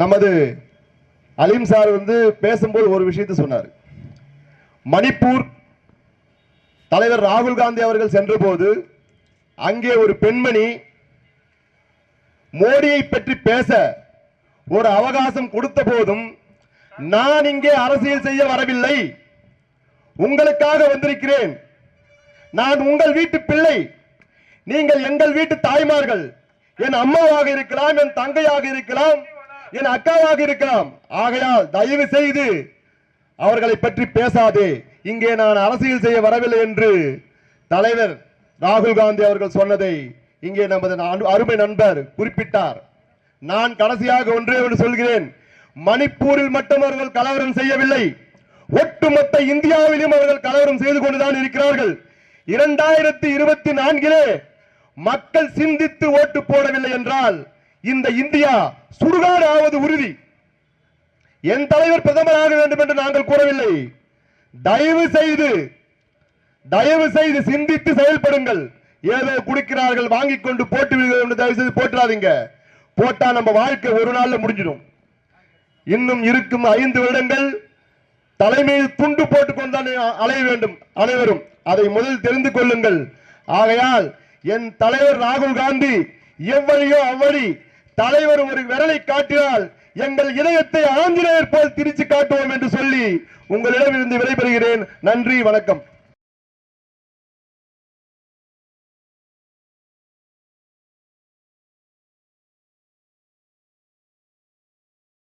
நமது அலீம் சார் வந்து பேசும்போது ஒரு விஷயத்தை சொன்னார். மணிப்பூர் தலைவர் ராகுல் காந்தி அவர்கள் சென்றபோது அங்கே ஒரு பெண்மணி மோடியை பற்றி பேச ஒரு அவகாசம் கொடுத்த போதும் நான் இங்கே அரசியல் செய்ய வரவில்லை. உங்களுக்காக வந்திருக்கிறேன். நான் உங்கள் வீட்டு பிள்ளை. நீங்கள் எங்கள் வீட்டு தாய்மார்கள். என் அம்மாவாக இருக்கலாம் என் தங்கையாக இருக்கலாம். என் அக்காவாக இருக்கலாம். ஆகையால் தயவு செய்து அவர்களை பற்றி பேசாதே. இங்கே நான் அரசியல் செய்ய வரவில்லை என்று தலைவர் ராகுல் காந்தி அவர்கள் சொன்னதை இங்கே நமது அனு- அருமை நண்பர் குறிப்பிட்டார். நான் கடைசியாக ஒன்றே ஒன்று சொல்கிறேன். மணிப்பூரில் மட்டும் அவர்கள் கலவரம் செய்யவில்லை. ஒட்டுமொத்த இந்தியாவிலும் அவர்கள் கலவரம் செய்து கொண்டுதான் இருக்கிறார்கள். இரண்டாயிரத்தி இருபத்தி நான்கிலே மக்கள் சிந்தித்து ஓட்டு போடவில்லை என்றால் இந்த இந்தியா சுடுகாடு ஆவது உறுதி. என் தலைவர் பிரதமர் ஆக வேண்டும் என்று நாங்கள் கூறவில்லை. தயவு செய்து தயவு செய்து சிந்தித்து செயல்படுங்கள். ஏதோ குடிக்கிறார்கள் வாங்கிக் கொண்டு போட்டு விடுகிறோம் தயவு செய்து போட்டுறாதீங்க போட்டா நம்ம வாழ்க்கை ஒரு நாள்ல முடிஞ்சிடும். இன்னும் இருக்கும் ஐந்து வருடங்கள் தலைமையில் துண்டு போட்டுக் கொண்டால் அலைய வேண்டும் அனைவரும். அதை முதல் தெரிந்து கொள்ளுங்கள். ஆகையால் என் தலைவர் ராகுல் காந்தி எவ்வழியோ அவ்வழி தலைவர் ஒரு விரலை காட்டினால் எங்கள் இதயத்தை ஆஞ்சநேயர் போல் திரிச்சு காட்டுவோம் என்று சொல்லி உங்களிடமிருந்து விடைபெறுகிறேன். நன்றி வணக்கம்.